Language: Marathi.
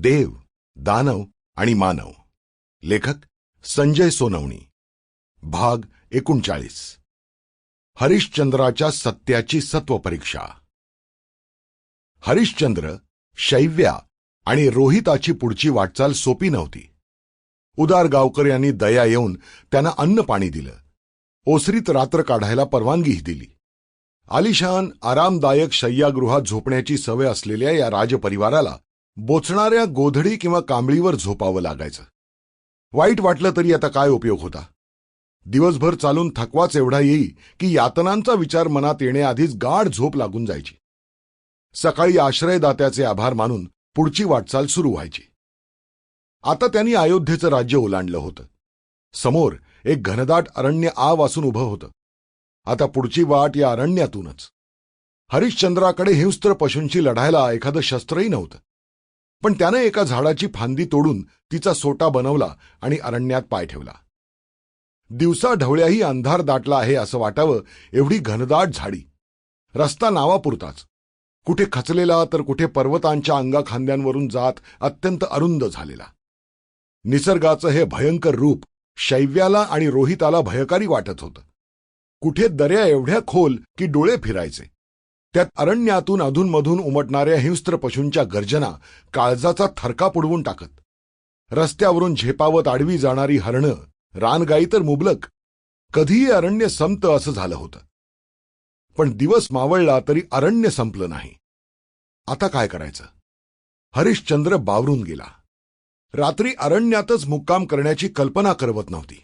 देव दानव आणि मानव. लेखक संजय सोनवणी. भाग एकोणचाळीस. हरिश्चंद्राच्या सत्याची सत्वपरीक्षा. हरिश्चंद्र शैव्या आणि रोहिताची पुढची वाटचाल सोपी नव्हती. उदार गावकर यांनी दया येऊन त्यांना अन्न पाणी दिलं. ओसरीत रात्र काढायला परवानगीही दिली. आलिशान आरामदायक शय्यागृहात झोपण्याची सवय असलेल्या या राजपरिवाराला बोचणाऱ्या गोधडी किंवा कांबळीवर झोपावं लागायचं. वाईट वाटलं तरी आता काय उपयोग होता? दिवसभर चालून थकवाच एवढा येई की यातनांचा विचार मनात येण्याआधीच गाढ झोप लागून जायची. सकाळी आश्रयदात्याचे आभार मानून पुढची वाटचाल सुरू व्हायची. आता त्यांनी अयोध्येचं राज्य ओलांडलं होतं. समोर एक घनदाट अरण्य आ वासून उभं होतं. आता पुढची वाट या अरण्यातूनच. हरिश्चंद्राकडे हिंस्त्र पशूंशी लढायला एखादं शस्त्रही नव्हतं. पण त्यानं एका झाडाची फांदी तोडून तिचा सोटा बनवला आणि अरण्यात पाय ठेवला. दिवसा ढवळ्याही अंधार दाटला आहे असं वाटावं एवढी घनदाट झाडी. रस्ता नावापुरताच. कुठे खचलेला तर कुठे पर्वतांच्या अंगाखांद्यांवरून जात अत्यंत अरुंद झालेला. निसर्गाचं हे भयंकर रूप शैव्याला आणि रोहिताला भयकारी वाटत होतं. कुठे दर्या एवढ्या खोल की डोळे फिरायचे. त्यात अरण्यातून अधूनमधून उमटणाऱ्या हिंस्त्र पशूंच्या गर्जना काळजाचा थरका पुडवून टाकत. रस्त्यावरून झेपावत आडवी जाणारी हरणं रानगाई तर मुबलक. कधीही अरण्य संपत असं झालं होतं. पण दिवस मावळला तरी अरण्य संपलं नाही. आता काय करायचं? हरिश्चंद्र बावरून गेला. रात्री अरण्यातच मुक्काम करण्याची कल्पना करवत नव्हती.